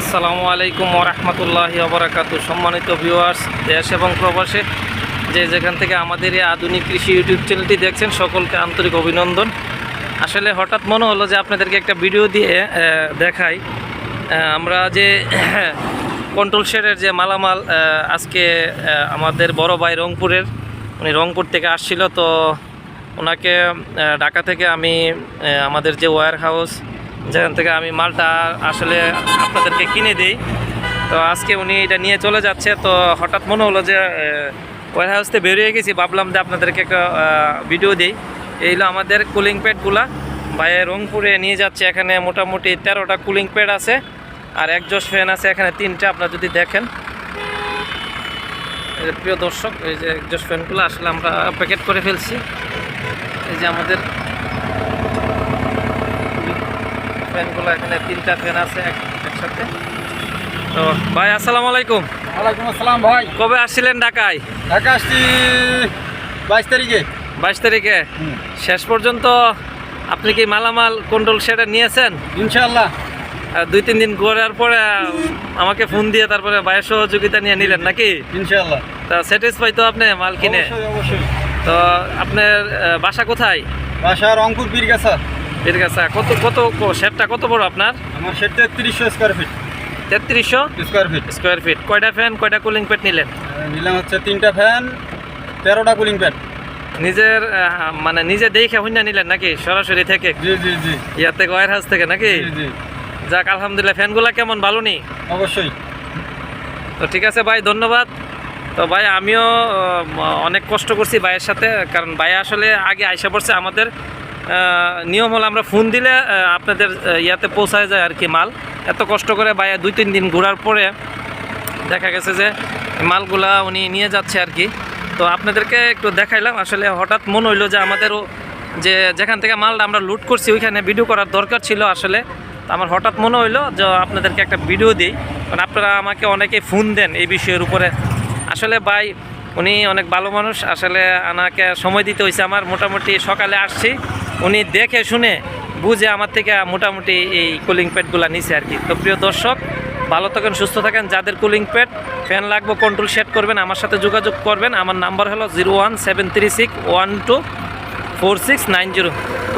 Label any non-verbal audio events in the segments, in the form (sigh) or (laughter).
আসসালামু আলাইকুম ওরহমতুল্লাহ অবরাকাতু সম্মানিত ভিউয়ার্স দেশ এবং প্রবাসে যে যেখান থেকে আমাদের এই আধুনিক কৃষি ইউটিউব চ্যানেলটি দেখছেন, সকলকে আন্তরিক অভিনন্দন। আসলে হঠাৎ মনে হলো যে আপনাদেরকে একটা ভিডিও দিয়ে দেখাই। আমরা যে (coughs) কন্ট্রোল শেডের যে মালামাল আজকে আমাদের বড় ভাই রংপুরের, উনি রংপুর থেকে আসছিল, তো ওনাকে ঢাকা থেকে আমি আমাদের যে ওয়্যার হাউস যেখান থেকে আমি মালটা আসলে আপনাদেরকে কিনে দিই। তো আজকে উনি এটা নিয়ে চলে যাচ্ছে। তো হঠাৎ মনে হলো যে ওয়ার হাউস থেকে বেরিয়ে গেছি। ভাবলাম যে আপনাদেরকে একটা ভিডিও দিই। এই হলো আমাদের কুলিং প্যাডগুলা ভাইয়ে রংপুরে নিয়ে যাচ্ছে। এখানে মোটামুটি তেরোটা কুলিং প্যাড আছে। আর একজোস ফ্যান আছে। এখানে তিনটা, আপনারা যদি দেখেন। প্রিয় দর্শক, এই যে একজোস ফ্যানগুলো আসলে আমরা প্যাকেট করে ফেলছি। এই যে আমাদের ফ্যানগুলো এখানে তিনটা ফ্যান আছে একসাথে। তো ভাই আসসালামু আলাইকুম। ওয়ালাইকুম আসসালাম ভাই। কবে আসছিলেন ঢাকায়? ঢাকা আসছি বাইশ তারিখে। বাইশ তারিখে। শেষ পর্যন্ত আপনি কি মালামাল কন্ট্রোল সেটা নিয়েছেন? ইনশাল্লাহ দুই তিন দিন ঘোরার পরে আমাকে ফোন দিয়ে তারপরে ভাইয়ের সহযোগিতা নিয়ে নিলেন নাকি? ইনশাল্লাহ তা স্যাটিসফাই তো আপনি মাল কিনে? অবশ্যই তো আপনার বাসা কোথায়? বাসা রংপুর বীরগাছা বীরগাছা কত কত শেডটা কত বড় আপনার? আমার সেট তেত্রিশশো স্কোয়ার ফিট তেত্রিশশো স্কোয়ার ফিট স্কোয়ার ফিট কয়টা ফ্যান কয়টা কুলিং প্যাড নিলেন? নিলাম হচ্ছে তিনটা ফ্যান তেরোটা কুলিং প্যাড নিজের মানে নিজে দেখে হইনা নিলেন নাকি? সরাসরি থেকে? জি জি জি। ইয়ার থেকে ওয়ার হাউস থেকে নাকি? জি জি। যাক আলহামদুলিল্লাহ ফ্যানগুলা কেমন? ভালো নি? অবশ্যই। তো ঠিক আছে ভাই ধন্যবাদ। তো ভাই আমিও অনেক কষ্ট করছি ভাইয়ের সাথে কারণ ভাই আসলে আগে আইসা পড়ছে আমাদের। নিয়ম হলো আমরা ফোন দিলে আপনাদের ইয়াতে পৌঁছায় যায় আর কি মাল। এত কষ্ট করে ভাইয়া দুই তিন দিন ঘোরার পরে দেখা গেছে যে মালগুলা উনি নিয়ে যাচ্ছে আর কি। তো আপনাদেরকে একটু দেখাইলাম, আসলে হঠাৎ মনে হইল যে আমাদেরও যে যেখান থেকে মালটা আমরা লুট করছি, ওইখানে ভিডিও করার দরকার ছিল আসলে। আমার হঠাৎ মনে হইল যে আপনাদেরকে একটা ভিডিও দিই, কারণ আপনারা আমাকে অনেকে ফোন দেন এই বিষয়ের উপরে। আসলে ভাই, উনি অনেক ভালো মানুষ, আসলে আনাকে সময় দিতে হয়েছে আমার। মোটামুটি সকালে আসছি উনি দেখে শুনে বুঝে আমার থেকে মোটামুটি এই কুলিং প্যাডগুলো নিছে আর কি। তো প্রিয় দর্শক, ভালো থাকেন, সুস্থ থাকেন। যাদের কুলিং প্যাড ফ্যান লাগবে কন্ট্রোল সেট করবেন, আমার সাথে যোগাযোগ করবেন। আমার নাম্বার হলো zero one seven three six one two four six nine zero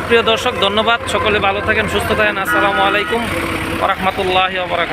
প্রিয় দর্শক, ধন্যবাদ। সকলে ভালো থাকেন, সুস্থ থাকেন। আসসালামু আলাইকুম রহমতুল্লাহ বরাকাত